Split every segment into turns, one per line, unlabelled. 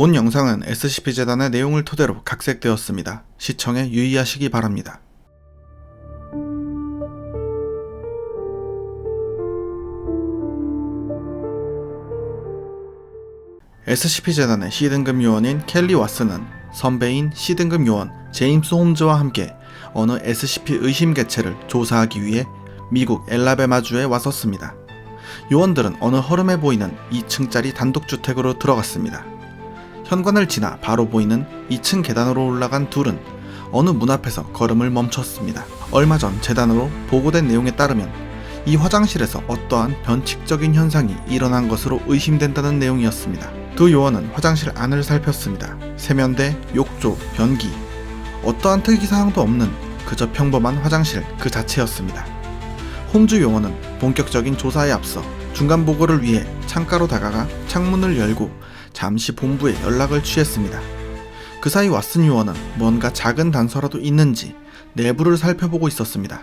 본 영상은 SCP-재단의 내용을 토대로 각색되었습니다. 시청에 유의하시기 바랍니다. SCP-재단의 C등급 요원인 켈리 와스는 선배인 C등급 요원 제임스 홈즈와 함께 어느 SCP 의심 개체를 조사하기 위해 미국 엘라베마주에 왔었습니다. 요원들은 어느 허름해 보이는 2층짜리 단독주택으로 들어갔습니다. 현관을 지나 바로 보이는 2층 계단으로 올라간 둘은 어느 문 앞에서 걸음을 멈췄습니다. 얼마 전 재단으로 보고된 내용에 따르면 이 화장실에서 어떠한 변칙적인 현상이 일어난 것으로 의심된다는 내용이었습니다. 두 요원은 화장실 안을 살폈습니다. 세면대, 욕조, 변기, 어떠한 특이사항도 없는 그저 평범한 화장실 그 자체였습니다. 홈즈 요원은 본격적인 조사에 앞서 중간 보고를 위해 창가로 다가가 창문을 열고 잠시 본부에 연락을 취했습니다. 그 사이 왓슨 요원은 뭔가 작은 단서라도 있는지 내부를 살펴보고 있었습니다.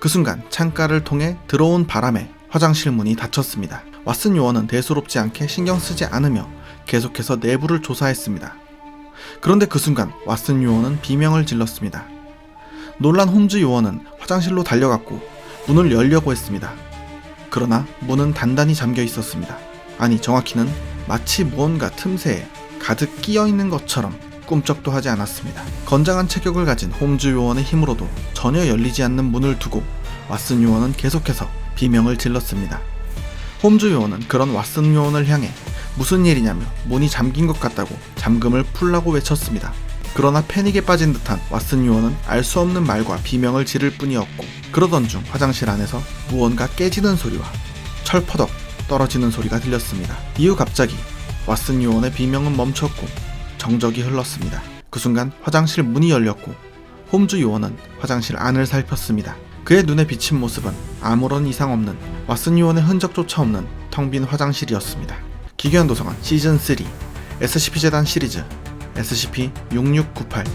그 순간 창가를 통해 들어온 바람에 화장실 문이 닫혔습니다. 왓슨 요원은 대수롭지 않게 신경 쓰지 않으며 계속해서 내부를 조사했습니다. 그런데 그 순간 왓슨 요원은 비명을 질렀습니다. 놀란 홈즈 요원은 화장실로 달려갔고 문을 열려고 했습니다. 그러나 문은 단단히 잠겨 있었습니다. 아니 정확히는 마치 무언가 틈새에 가득 끼어 있는 것처럼 꿈쩍도 하지 않았습니다. 건장한 체격을 가진 홈즈 요원의 힘으로도 전혀 열리지 않는 문을 두고 왓슨 요원은 계속해서 비명을 질렀습니다. 홈즈 요원은 그런 왓슨 요원을 향해 무슨 일이냐며 문이 잠긴 것 같다고 잠금을 풀라고 외쳤습니다. 그러나 패닉에 빠진 듯한 왓슨 요원은 알 수 없는 말과 비명을 지를 뿐이었고 그러던 중 화장실 안에서 무언가 깨지는 소리와 철퍼덕 떨어지는 소리가 들렸습니다. 이후 갑자기 왓슨 요원의 비명은 멈췄고 정적이 흘렀습니다. 그 순간 화장실 문이 열렸고 홈즈 요원은 화장실 안을 살폈습니다. 그의 눈에 비친 모습은 아무런 이상 없는 왓슨 요원의 흔적조차 없는 텅 빈 화장실이었습니다. 기괴한 도서관 시즌 3 SCP 재단 시리즈 SCP-6698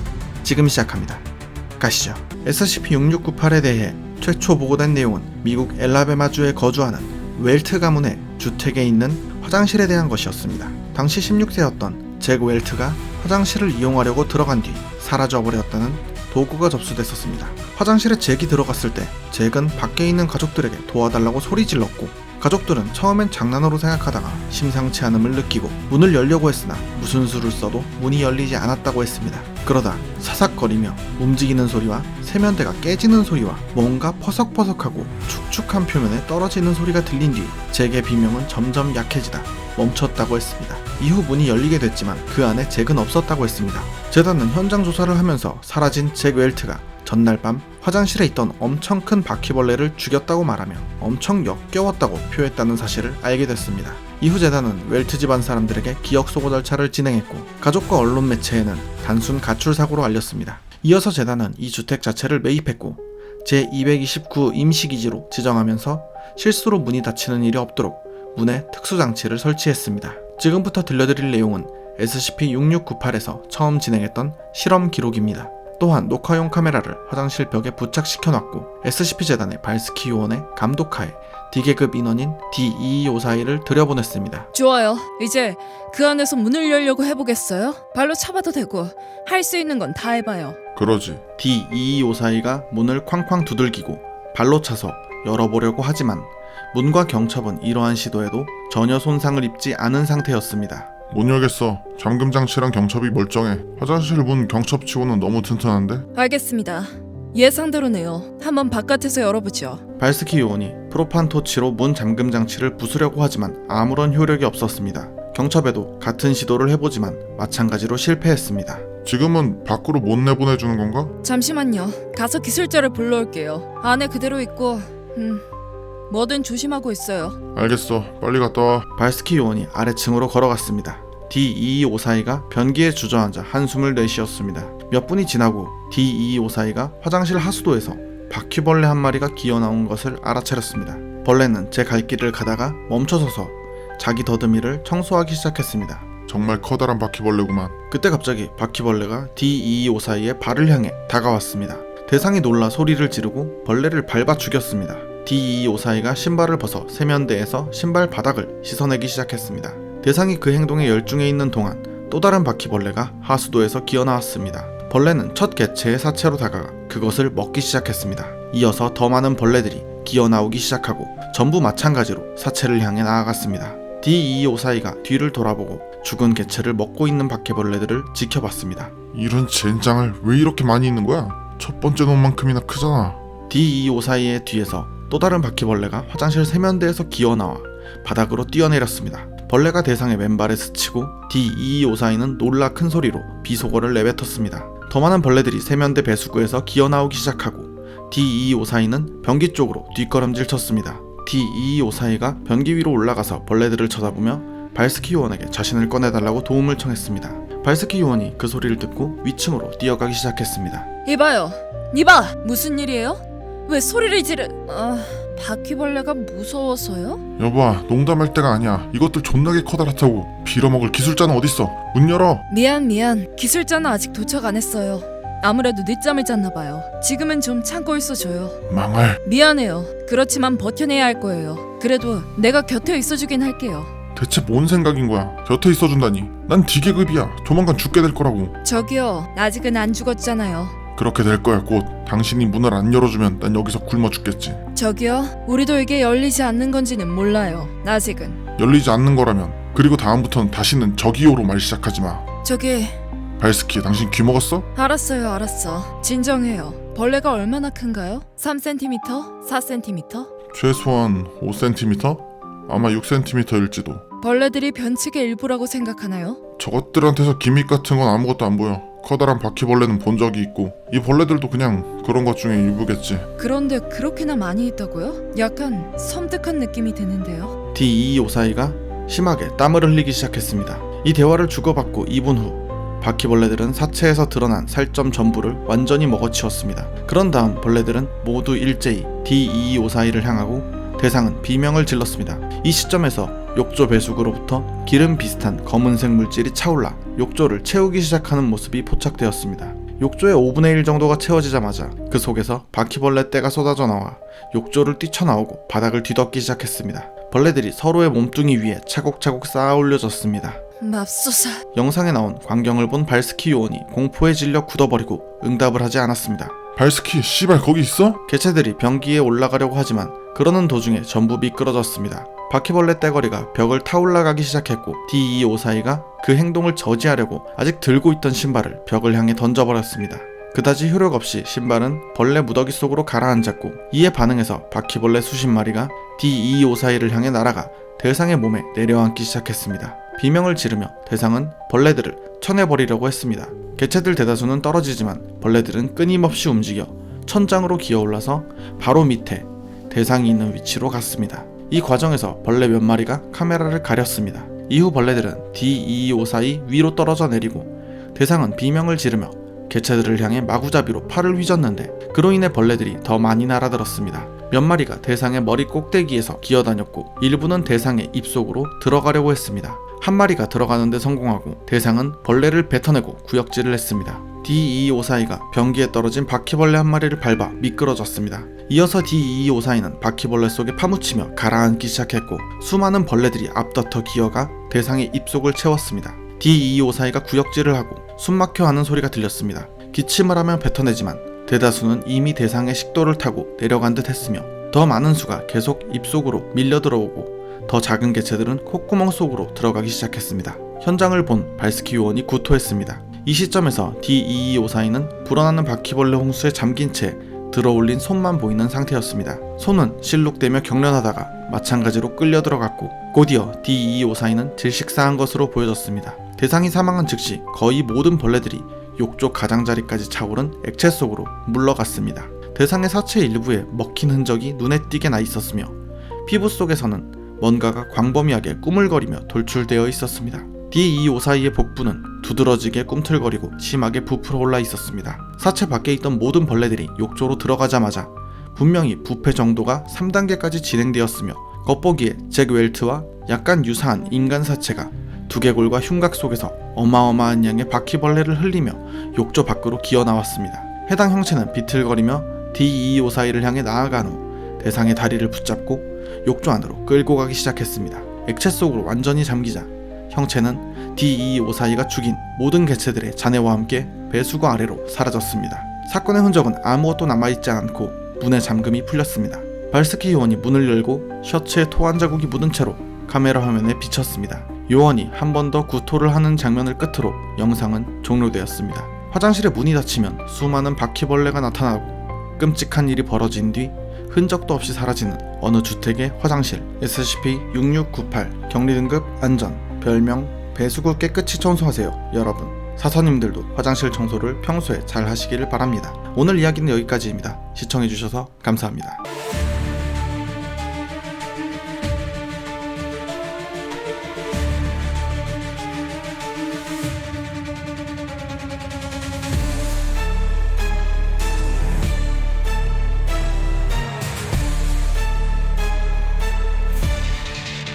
지금 시작합니다. 가시죠. SCP-6698에 대해 최초 보고된 내용은 미국 엘라베마주에 거주하는 웰트 가문의 주택에 있는 화장실에 대한 것이었습니다. 당시 16세였던 잭 웰트가 화장실을 이용하려고 들어간 뒤 사라져 버렸다는 도구가 접수됐었습니다. 화장실에 잭이 들어갔을 때 잭은 밖에 있는 가족들에게 도와달라고 소리 질렀고 가족들은 처음엔 장난으로 생각하다가 심상치 않음을 느끼고 문을 열려고 했으나 무슨 수를 써도 문이 열리지 않았다고 했습니다. 그러다 사삭거리며 움직이는 소리와 세면대가 깨지는 소리와 뭔가 퍼석퍼석하고 축축한 표면에 떨어지는 소리가 들린 뒤 잭의 비명은 점점 약해지다 멈췄다고 했습니다. 이후 문이 열리게 됐지만 그 안에 잭은 없었다고 했습니다. 재단은 현장 조사를 하면서 사라진 잭 웰트가 전날 밤 화장실에 있던 엄청 큰 바퀴벌레를 죽였다고 말하며 엄청 역겨웠다고 표했다는 사실을 알게 됐습니다. 이후 재단은 웰트 집안 사람들에게 기억 소고 절차를 진행했고 가족과 언론 매체에는 단순 가출 사고로 알렸습니다. 이어서 재단은 이 주택 자체를 매입했고 제229 임시기지로 지정하면서 실수로 문이 닫히는 일이 없도록 문에 특수 장치를 설치했습니다. 지금부터 들려드릴 내용은 SCP-6698에서 처음 진행했던 실험 기록입니다. 또한 녹화용 카메라를 화장실 벽에 부착시켜 놨고 SCP-재단의 발스키 요원의 감독하에 D계급 인원인 D2254를 들여보냈습니다.
좋아요. 이제 그 안에서 문을 열려고 해보겠어요? 발로 차봐도 되고 할 수 있는 건 다 해봐요.
그러지.
D2254가 문을 쾅쾅 두들기고 발로 차서 열어보려고 하지만 문과 경첩은 이러한 시도에도 전혀 손상을 입지 않은 상태였습니다.
못 열겠어. 잠금 장치랑 경첩이 멀쩡해. 화장실 문 경첩치고는 너무 튼튼한데?
알겠습니다. 예상대로네요. 한번 바깥에서 열어보죠.
발스키 요원이 프로판 토치로 문 잠금 장치를 부수려고 하지만 아무런 효력이 없었습니다. 경첩에도 같은 시도를 해보지만 마찬가지로 실패했습니다.
지금은 밖으로 못 내보내주는 건가?
잠시만요. 가서 기술자를 불러올게요. 안에 그대로 있고, 음, 뭐든 조심하고 있어요.
알겠어. 빨리 갔다 와.
발스키 요원이 아래층으로 걸어갔습니다. D2254가 변기에 주저앉아 한숨을 내쉬었습니다. 몇 분이 지나고 D2254가 화장실 하수도에서 바퀴벌레 한 마리가 기어나온 것을 알아차렸습니다. 벌레는 제 갈 길을 가다가 멈춰서서 자기 더듬이를 청소하기 시작했습니다.
정말 커다란 바퀴벌레구만.
그때 갑자기 바퀴벌레가 D2254의 발을 향해 다가왔습니다. 대상이 놀라 소리를 지르고 벌레를 밟아 죽였습니다. D2254가 신발을 벗어 세면대에서 신발 바닥을 씻어내기 시작했습니다. 대상이 그 행동에 열중해 있는 동안 또 다른 바퀴벌레가 하수도에서 기어 나왔습니다. 벌레는 첫 개체의 사체로 다가가 그것을 먹기 시작했습니다. 이어서 더 많은 벌레들이 기어 나오기 시작하고 전부 마찬가지로 사체를 향해 나아갔습니다. D254가 뒤를 돌아보고 죽은 개체를 먹고 있는 바퀴벌레들을 지켜봤습니다.
이런 젠장을 왜 이렇게 많이 있는 거야? 첫 번째 놈만큼이나 크잖아.
D254의 뒤에서 또 다른 바퀴벌레가 화장실 세면대에서 기어 나와 바닥으로 뛰어내렸습니다. 벌레가 대상의 맨발에 스치고 D254는 놀라 큰 소리로 비속어를 내뱉었습니다. 더 많은 벌레들이 세면대 배수구에서 기어 나오기 시작하고 D254는 변기 쪽으로 뒷걸음질 쳤습니다. D254가 변기 위로 올라가서 벌레들을 쳐다보며 발스키 요원에게 자신을 꺼내달라고 도움을 청했습니다. 발스키 요원이 그 소리를 듣고 위층으로 뛰어가기 시작했습니다.
이봐요. 이봐. 무슨 일이에요? 왜 소리를 지르... 아... 바퀴벌레가 무서워서요?
여보아, 농담할 때가 아니야. 이것들 존나게 커다랗다고. 빌어먹을 기술자는 어딨어? 문 열어.
미안 미안. 기술자는 아직 도착 안 했어요. 아무래도 늦잠을 잤나 봐요. 지금은 좀 참고 있어줘요.
망할.
미안해요. 그렇지만 버텨내야 할 거예요. 그래도 내가 곁에 있어주긴 할게요.
대체 뭔 생각인 거야? 곁에 있어준다니. 난 D계급이야. 조만간 죽게 될 거라고.
저기요. 아직은 안 죽었잖아요.
그렇게 될 거야 곧. 당신이 문을 안 열어주면 난 여기서 굶어 죽겠지.
저기요. 우리도 이게 열리지 않는 건지는 몰라요. 아직은.
열리지 않는 거라면 그리고 다음부터는 다시는 저기요로 말 시작하지 마.
저기
발스키, 당신 귀 먹었어?
알았어요. 알았어. 진정해요. 벌레가 얼마나 큰가요? 3cm? 4cm?
최소한 5cm? 아마 6cm일지도.
벌레들이 변칙의 일부라고 생각하나요?
저것들한테서 기믹 같은 건 아무것도 안 보여. 커다란 바퀴벌레는 본 적이 있고 이 벌레들도 그냥 그런 것 중에 일부겠지.
그런데 그렇게나 많이 있다고요? 약간 섬뜩한 느낌이 드는데요.
D254가 심하게 땀을 흘리기 시작했습니다. 이 대화를 주고받고 2분 후 바퀴벌레들은 사체에서 드러난 살점 전부를 완전히 먹어치웠습니다. 그런 다음 벌레들은 모두 일제히 D254를 향하고 대상은 비명을 질렀습니다. 이 시점에서 욕조 배수구로부터 기름 비슷한 검은색 물질이 차올라 욕조를 채우기 시작하는 모습이 포착되었습니다. 욕조의 5분의 1 정도가 채워지자마자 그 속에서 바퀴벌레 떼가 쏟아져 나와 욕조를 뛰쳐나오고 바닥을 뒤덮기 시작했습니다. 벌레들이 서로의 몸뚱이 위에 차곡차곡 쌓아 올려졌습니다.
맙소사.
영상에 나온 광경을 본 발스키 요원이 공포에 질려 굳어버리고 응답을 하지 않았습니다.
발스키, 씨발 거기 있어?
개체들이 변기에 올라가려고 하지만 그러는 도중에 전부 미끄러졌습니다. 바퀴벌레 떼거리가 벽을 타올라가기 시작했고 D254가 그 행동을 저지하려고 아직 들고 있던 신발을 벽을 향해 던져버렸습니다. 그다지 효력 없이 신발은 벌레 무더기 속으로 가라앉았고 이에 반응해서 바퀴벌레 수십 마리가 D254를 향해 날아가 대상의 몸에 내려앉기 시작했습니다. 비명을 지르며 대상은 벌레들을 쳐내버리려고 했습니다. 개체들 대다수는 떨어지지만 벌레들은 끊임없이 움직여 천장으로 기어올라서 바로 밑에 대상이 있는 위치로 갔습니다. 이 과정에서 벌레 몇 마리가 카메라를 가렸습니다. 이후 벌레들은 D2254이 위로 떨어져 내리고 대상은 비명을 지르며 개체들을 향해 마구잡이로 팔을 휘젓는데 그로 인해 벌레들이 더 많이 날아들었습니다. 몇 마리가 대상의 머리 꼭대기에서 기어다녔고 일부는 대상의 입속으로 들어가려고 했습니다. 한 마리가 들어가는데 성공하고 대상은 벌레를 뱉어내고 구역질을 했습니다. D2254가 변기에 떨어진 바퀴벌레 한 마리를 밟아 미끄러졌습니다. 이어서 D2254는 바퀴벌레 속에 파묻히며 가라앉기 시작했고 수많은 벌레들이 앞다퉈 기어가 대상의 입속을 채웠습니다. D2254가 구역질을 하고 숨막혀 하는 소리가 들렸습니다. 기침을 하며 뱉어내지만 대다수는 이미 대상의 식도를 타고 내려간 듯 했으며 더 많은 수가 계속 입속으로 밀려 들어오고 더 작은 개체들은 콧구멍 속으로 들어가기 시작했습니다. 현장을 본 발스키 요원이 구토했습니다. 이 시점에서 D2254는 불어나는 바퀴벌레 홍수에 잠긴 채 들어올린 손만 보이는 상태였습니다. 손은 실룩대며 경련하다가 마찬가지로 끌려 들어갔고 곧이어 D2254는 질식사한 것으로 보여졌습니다. 대상이 사망한 즉시 거의 모든 벌레들이 욕조 가장자리까지 차오른 액체 속으로 물러갔습니다. 대상의 사체 일부에 먹힌 흔적이 눈에 띄게 나 있었으며 피부 속에서는 뭔가가 광범위하게 꾸물거리며 돌출되어 있었습니다. D254의 복부는 두드러지게 꿈틀거리고 심하게 부풀어 올라 있었습니다. 사체 밖에 있던 모든 벌레들이 욕조로 들어가자마자 분명히 부패 정도가 3단계까지 진행되었으며 겉보기에 잭 웰트와 약간 유사한 인간 사체가 두개골과 흉곽 속에서 어마어마한 양의 바퀴벌레를 흘리며 욕조 밖으로 기어 나왔습니다. 해당 형체는 비틀거리며 D2254를 향해 나아간 후 대상의 다리를 붙잡고 욕조 안으로 끌고 가기 시작했습니다. 액체 속으로 완전히 잠기자 형체는 D2254가 죽인 모든 개체들의 잔해와 함께 배수구 아래로 사라졌습니다. 사건의 흔적은 아무것도 남아있지 않고 문의 잠금이 풀렸습니다. 발스키 요원이 문을 열고 셔츠에 토한 자국이 묻은 채로 카메라 화면에 비쳤습니다. 요원이 한 번 더 구토를 하는 장면을 끝으로 영상은 종료되었습니다. 화장실에 문이 닫히면 수많은 바퀴벌레가 나타나고 끔찍한 일이 벌어진 뒤 흔적도 없이 사라지는 어느 주택의 화장실 SCP-6698 격리 등급 안전 별명 배수구 깨끗이 청소하세요 여러분. 사서님들도 화장실 청소를 평소에 잘 하시기를 바랍니다. 오늘 이야기는 여기까지입니다. 시청해주셔서 감사합니다